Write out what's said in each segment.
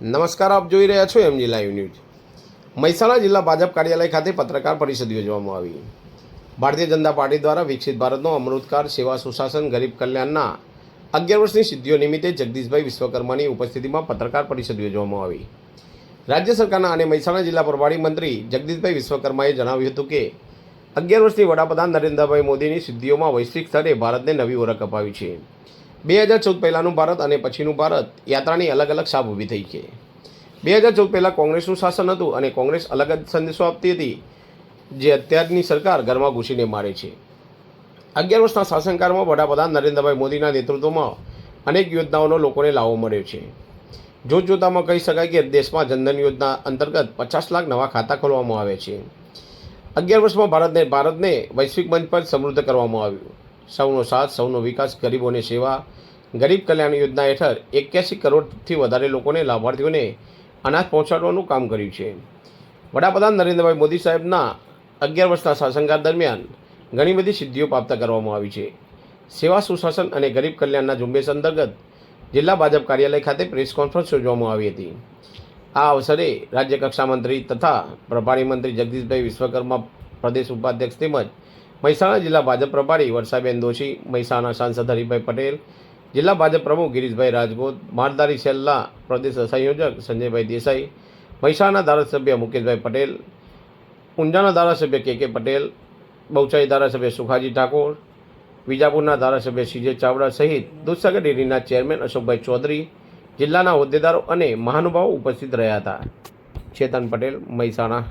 નમસ્કાર, આપ જોઈ રહ્યા છો એમજી લાઈવ ન્યૂઝ મહેસાણા જિલ્લા ભાજપ કાર્યાલય ખાતે પત્રકાર પરિષદ યોજવામાં આવી. ભારતીય જનતા પાર્ટી દ્વારા વિકસિત ભારતનો અમૃતકાર સેવા સુશાસન, ગરીબ કલ્યાણના અગિયાર વર્ષની સિદ્ધિઓ નિમિત્તે જગદીશભાઈ વિશ્વકર્માની ઉપસ્થિતિમાં પત્રકાર પરિષદ યોજવામાં આવી. રાજ્ય સરકારના અને મહેસાણા જિલ્લા પ્રભારી મંત્રી જગદીશભાઈ વિશ્વકર્માએ જણાવ્યું હતું કે, અગિયાર વર્ષની વડાપ્રધાન નરેન્દ્રભાઈ મોદીની સિદ્ધિઓમાં વૈશ્વિક સ્તરે ભારતને નવી ઓળખ અપાવી છે. બે હજાર ચૌદ પહેલાંનું ભારત અને પછીનું ભારત યાત્રાની અલગ અલગ છાપ ઊભી થઈ છે. બે હજાર ચૌદ પહેલાં કોંગ્રેસનું શાસન હતું અને કોંગ્રેસ અલગ જ સંદેશો આપતી હતી, જે અત્યારની સરકાર ઘરમાં ઘૂસીને મારે છે. અગિયાર વર્ષના શાસનકાળમાં વડાપ્રધાન નરેન્દ્રભાઈ મોદીના નેતૃત્વમાં અનેક યોજનાઓનો લોકોને લાવો મળ્યો છે. જોત જોતામાં કહી શકાય કે દેશમાં જનધન યોજના અંતર્ગત પચાસ લાખ નવા ખાતા ખોલવામાં આવે છે. અગિયાર વર્ષમાં ભારતને ભારતને વૈશ્વિક મંચ પર સમૃદ્ધ કરવામાં આવ્યું. સૌનો સાથ, સૌનો વિકાસ, ગરીબોને સેવા ગરીબ કલ્યાણ યોજના હેઠળ એક્યાસી કરોડથી વધારે લોકોને લાભાર્થીઓને અનાજ પહોંચાડવાનું કામ કર્યું છે. વડાપ્રધાન નરેન્દ્રભાઈ મોદી સાહેબના અગિયાર વર્ષના શાસનકાળ દરમિયાન ઘણી બધી સિદ્ધિઓ પ્રાપ્ત કરવામાં આવી છે. સેવા સુશાસન અને ગરીબ કલ્યાણના ઝુંબેશ અંતર્ગત જિલ્લા ભાજપ કાર્યાલય ખાતે પ્રેસ કોન્ફરન્સ યોજવામાં આવી હતી. આ અવસરે રાજ્ય કક્ષા મંત્રી તથા પ્રભારી મંત્રી જગદીશભાઈ વિશ્વકર્મા પ્રદેશ ઉપાધ્યક્ષ તેમજ મહેસાણા જિલ્લા ભાજપ પ્રભારી વર્ષાબેન દોશી, મહેસાણા સાંસદ હરિભાઈ પટેલ જિલ્લા ભાજપ પ્રમુખ ગિરીશભાઈ રાજપૂત મારધારી સેલના પ્રદેશ સંયોજક સંજયભાઈ દેસાઈ, મહેસાણા ધારાસભ્ય મુકેશભાઈ પટેલ, ઊંઝાના ધારાસભ્ય કે કે પટેલ, બહુચાઈ ધારાસભ્ય સુખાજી ઠાકોર, વિજાપુરના ધારાસભ્ય સીજે ચાવડા સહિત દૂધસાગર ડેરીના ચેરમેન અશોકભાઈ ચૌધરી, જિલ્લાના હોદ્દેદારો અને મહાનુભાવો ઉપસ્થિત રહ્યા હતા. ચેતન પટેલ, મહેસાણા.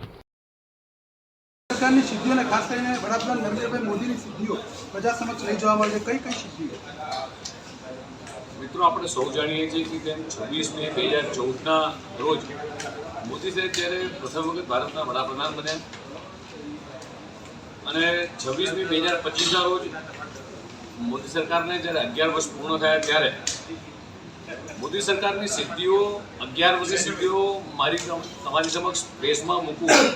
સરકારની સિદ્ધિઓને ખાસ કરીને વડાપ્રધાન નરેન્દ્રભાઈ મોદીની સિદ્ધિઓ પ્રજા સમક્ષ લઈ જવા માટે કઈ કઈ સિદ્ધિઓ? મિત્રો, આપણે સૌ જાણીએ છીએ કે તેમ છવ્વીસ મે બે હજાર ચૌદના રોજ મોદી સાહેબ જ્યારે પ્રથમ વખત ભારતના વડાપ્રધાન બન્યા. અને છવ્વીસ મે બે હજાર પચીસના રોજ મોદી સરકારને જ્યારે અગિયાર વર્ષ પૂર્ણ થયા ત્યારે મોદી સરકારની સિદ્ધિઓ અગિયાર વર્ષની સિદ્ધિઓ મારી તમારી સમક્ષ પ્રેસમાં મૂકવું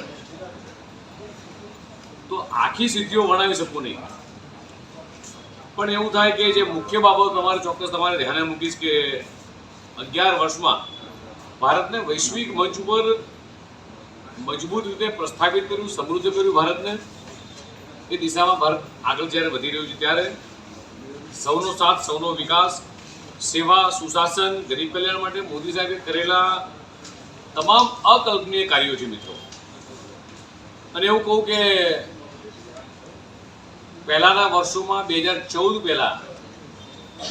તો આખી સિદ્ધિઓ વર્ણવી શકું નહીં. પણ એવું થાય કે જે મુખ્ય બાબતો તમારે ચોક્કસ તમારે ધ્યાને મૂકીશ કે અગિયાર વર્ષમાં ભારતને વૈશ્વિક મંચ ઉપર મજબૂત રીતે પ્રસ્થાપિત કર્યું, સમૃદ્ધ કર્યું ભારતને. એ દિશામાં ભારત આગળ જ્યારે વધી રહ્યું છે ત્યારે સૌનો સાથ, સૌનો વિકાસ, સેવા, સુશાસન, ગરીબ કલ્યાણ માટે મોદી સાહેબે કરેલા તમામ અકલ્પનીય કાર્યો છે મિત્રો. અને એવું કહું કે પહેલાના વર્ષોમાં બે હજાર ચૌદ પહેલાં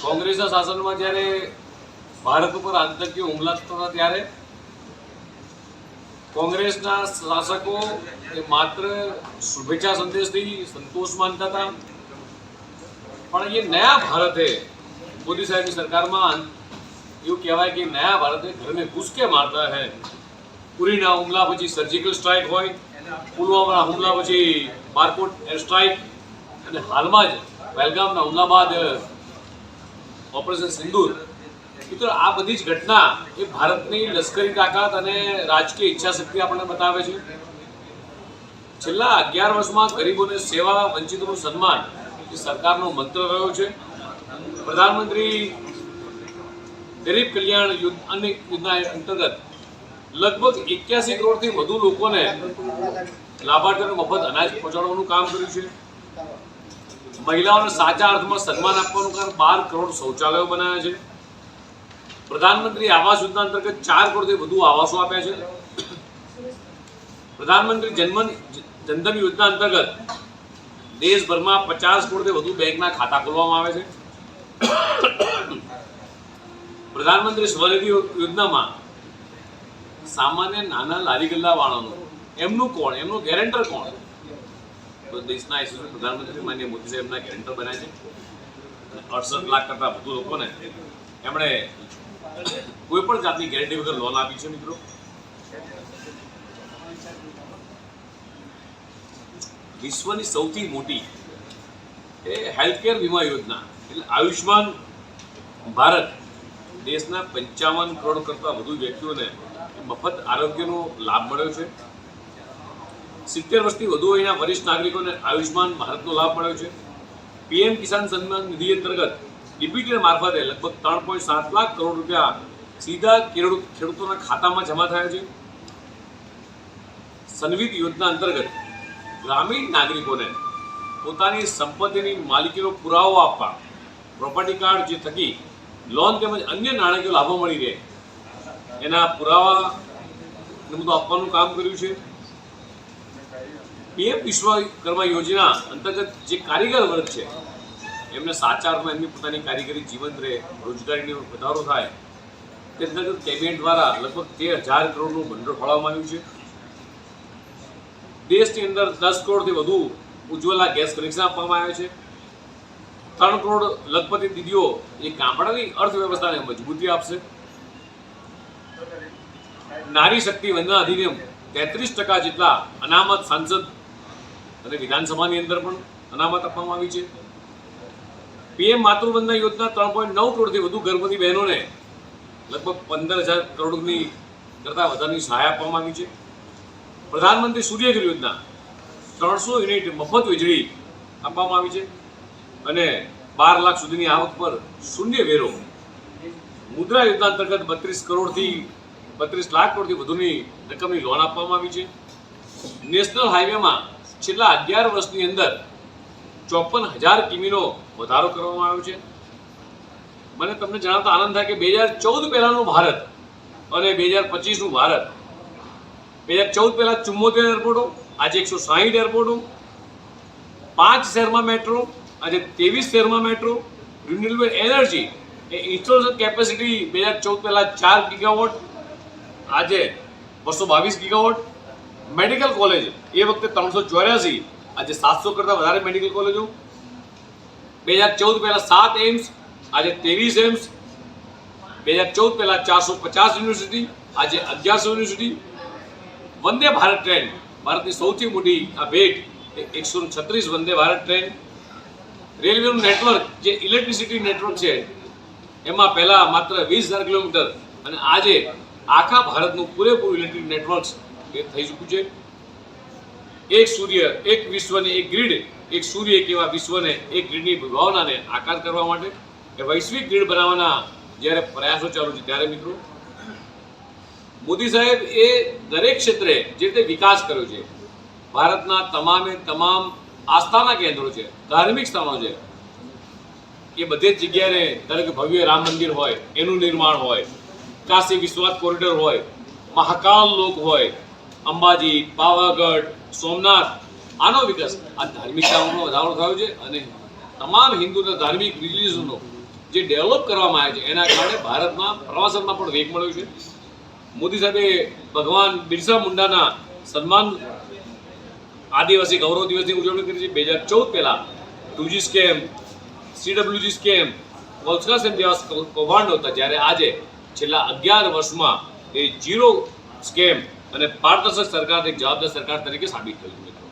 કોંગ્રેસના શાસનમાં જ્યારે ભારત ઉપર આતંકી હુમલા થતા ત્યારે કોંગ્રેસના શાસકો એ માત્ર શુભેચ્છા સંદેશથી સંતોષ માનતા હતા. પણ એ નયા ભારતે મોદી સાહેબની સરકારમાં એવું કહેવાય કે નયા ભારતે ઘરને ઘૂસકે મારતા હે. પુરીના હુમલા પછી સર્જિકલ સ્ટ્રાઇક હોય, પુલવામાના હુમલા પછી બારકોટ એર સ્ટ્રાઇક અને હાલમાં જ પહેલગામના હુમલા બાદ ઓપરેશન સિંદૂર. મિત્રો, આ બધી જ ઘટના એ ભારતની લશ્કરી તાકાત અને રાજકીય ઈચ્છાશક્તિ આપણને બતાવે છે. છેલ્લા અગિયાર વર્ષમાં ગરીબોને સેવા વંચિતોનું સન્માન એ સરકારનો મંત્ર રહ્યો છે. પ્રધાનમંત્રી ગરીબ કલ્યાણ યુદ્ધ અને યોજના અંતર્ગત લગભગ એક્યાસી કરોડથી વધુ લોકોને લાભાર્થીઓને મફત અનાજ પહોંચાડવાનું કામ કર્યું છે. મહિલાઓને સાચા અર્થમાં સન્માન આપવાનું કારણ બાર કરોડ શૌચાલયો બનાવ્યા છે. પ્રધાનમંત્રી આવાસ યોજના અંતર્ગત ચાર કરોડથી વધુ આવાસો આપ્યા છે. પ્રધાનમંત્રી જન્મન જનધન યોજના અંતર્ગત દેશભરમાં પચાસ કરોડથી વધુ બેંકના ખાતા ખોલવામાં આવે છે. પ્રધાનમંત્રી સ્વનિધિ યોજનામાં સામાન્ય નાના લારી ગલ્લા વાળાનું, એમનું કોણ? એમનું ગેરેન્ટર કોણ? દેશના યશસ્વી પ્રધાનમંત્રી માન્ય મોદી સાહેબના ગેરેન્ટર બન્યા છે. અડસઠ લાખ કરતાં વધુ લોકોને એમણે કોઈ પણ જાતની ગેરંટી વગર લોન આપી છે મિત્રો. વિશ્વની સૌથી મોટી એ હેલ્થકેર વીમા યોજના, એટલે આયુષ્માન ભારત દેશના પંચાવન કરોડ કરતાં વધુ વ્યક્તિઓને મફત આરોગ્યનો લાભ મળ્યો છે. સિત્તેર વર્ષથી વધુ વયના વરિષ્ઠ નાગરિકોને આયુષ્માન ભારતનો લાભ મળ્યો છે. પીએમ કિસાન સન્માન નિધિ અંતર્ગત ડીબીટી મારફતે લગભગ ત્રણ પોઈન્ટ સાત લાખ કરોડ રૂપિયા સીધા ખેડૂત ખેડૂતોના ખાતામાં જમા થયા છે. સન્વિત યોજના અંતર્ગત ગ્રામીણ નાગરિકોને પોતાની સંપત્તિની માલિકીનો પુરાવો આપવા, પ્રોપર્ટી કાર્ડ જે થકી લોન તેમજ અન્ય નાણાકીય લાભો મળી રહે, એના પુરાવા બધું આપવાનું કામ કર્યું છે. પીએમ વિશ્વકર્મા યોજના અંતર્ગત જે કારીગર વર્ગ છે, એમને સાચા અર્થમાં એમની પોતાની કારીગરી જીવંત રહે, રોજગારીનો વધારો થાય, તે અંતર્ગત કેબિનેટ દ્વારા લગભગ તેર હજાર કરોડનું ભંડોળ ફાળવવામાં આવ્યું છે. દેશની અંદર દસ કરોડથી વધુ ઉજ્જવલા ગેસ કનેક્શન આપવામાં આવ્યા છે. ત્રણ કરોડ લખપતિ દીદીઓ એ ગામડાની અર્થવ્યવસ્થાને મજબૂતી આપશે. નારી શક્તિ વંદના અધિનિયમ તેત્રીસ ટકા જેટલા અનામત સાંસદ અને વિધાનસભાની અંદર પણ અનામત આપવામાં આવી છે. પીએમ માતૃવંદના યોજના ત્રણ પોઈન્ટ નવ કરોડથી વધુ ગર્ભવતી બહેનોને લગભગ પંદર હજાર કરોડની કરતાં વધારની સહાય આપવામાં આવી છે. પ્રધાનમંત્રી સૂર્યઘર યોજના ત્રણસો યુનિટ મફત વીજળી આપવામાં આવી છે અને બાર લાખ સુધીની આવક પર શૂન્ય વેરો. મુદ્રા યોજના અંતર્ગત બત્રીસ કરોડથી બત્રીસ લાખ કરોડથી વધુની રકમની લોન આપવામાં આવી છે. નેશનલ હાઈવેમાં છેલ્લા અગિયાર વર્ષની અંદર ચોપન હજાર કિમીનો વધારો કરવામાં આવ્યો છે. મને તમને જણાવતા આનંદ થાય કે બે હજાર ચૌદ પહેલાંનું ભારત અને બે હજાર પચીસનું ભારત. બે હજાર ચૌદ પહેલાં ચુમ્મોતેર એરપોર્ટો, આજે એકસો સાહીઠ એરપોર્ટો, પાંચ શહેરમાં મેટ્રો, આજે ત્રેવીસ શહેરમાં મેટ્રો, રિન્યુએબલ એનર્જી એ ઇન્સ્ટોલેશન કેપેસિટી બે હજાર ચૌદ પહેલાં ચાર ગીગાવોટ, આજે બસો બાવીસ ગીગાવોટ મેડિકલ કોલેજ. એ વખતે ત્રણસો ચોર્યાસી, આજે સાતસો કરતાં વધારે મેડિકલ કોલેજો. બે હજાર ચૌદ પહેલાં સાત એમ્સ આજે ત્રેવીસ એમ્સ બે હજાર ચૌદ પહેલાં ચારસો પચાસ યુનિવર્સિટી, આજે અગિયારસો યુનિવર્સિટી. વંદે ભારત ટ્રેન, ભારતની સૌથી મોટી આ ભેટ એકસો છત્રીસ વંદે ભારત ટ્રેન. રેલવેનું નેટવર્ક, જે ઇલેક્ટ્રિસિટી નેટવર્ક છે, એમાં પહેલાં માત્ર વીસ હજાર કિલોમીટર. અને આજે આખા ભારતનું પૂરેપૂરું ઇલેક્ટ્રિક નેટવર્ક એ થઈ ચૂક્યું છે. એક સૂર્ય, એક વિશ્વને એક ગ્રીડ, એક સૂર્ય એક એવા વિશ્વને એક ગ્રીડની ભાવનાને આકાર કરવા માટે. એ વૈશ્વિક ગ્રીડ બનાવવાના જ્યારે પ્રયાસો ચાલુ છે, ત્યારે મિત્રો, મોદી સાહેબ એ દરેક ક્ષેત્રે જે રીતે વિકાસ કર્યો છે, ભારતના તમામે તમામ આસ્થાના કેન્દ્રો છે, ધાર્મિક સ્થાનો છે, એ બધે જ જગ્યાએ ધારો કે ભવ્ય રામ મંદિર હોય, એનું નિર્માણ હોય, કાશી વિશ્વનાથ કોરિડોર હોય, મહાકાલ લોક હોય અંબાજી, પાવાગઢ, સોમનાથ, આનો વિકાસ. આ ધાર્મિકતાઓનો વધારો થયો છે અને તમામ હિન્દુના ધાર્મિક રિલીઝનો જે ડેવલપ કરવામાં આવ્યા છે, એના કારણે ભારતમાં પ્રવાસનમાં પણ વેગ મળ્યો છે. મોદી સાહેબે ભગવાન બિરસા મુંડાના સન્માન આદિવાસી ગૌરવ દિવસની ઉજવણી કરી છે. બે હજાર ચૌદ પહેલાં two G scam, C W G scam વોલ્સકા scam જેવા કૌભાંડો હતા. જ્યારે આજે છેલ્લા અગિયાર વર્ષમાં એ જીરો સ્કેમ અને પારદર્શક સરકાર એક જવાબદાર સરકાર તરીકે સાબિત થયું, મિત્રો.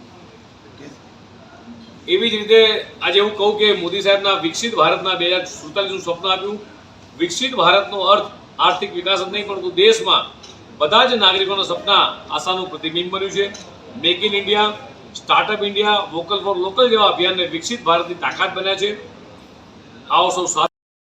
એવી જ રીતે આજે હું કહું કે મોદી સાહેબના વિકસિત ભારતના બે હજાર સુડતાલીસનું સ્વપ્ન આપ્યું. વિકસિત ભારતનો અર્થ આર્થિક વિકાસ જ નહીં, પરંતુ દેશમાં બધા જ નાગરિકોના સપના આશાનું પ્રતિબિંબ બન્યું છે. Make in India startup India vocal for local જેવા અભિયાનને વિકસિત ભારતની તાકાત બન્યા છે. આવો સૌ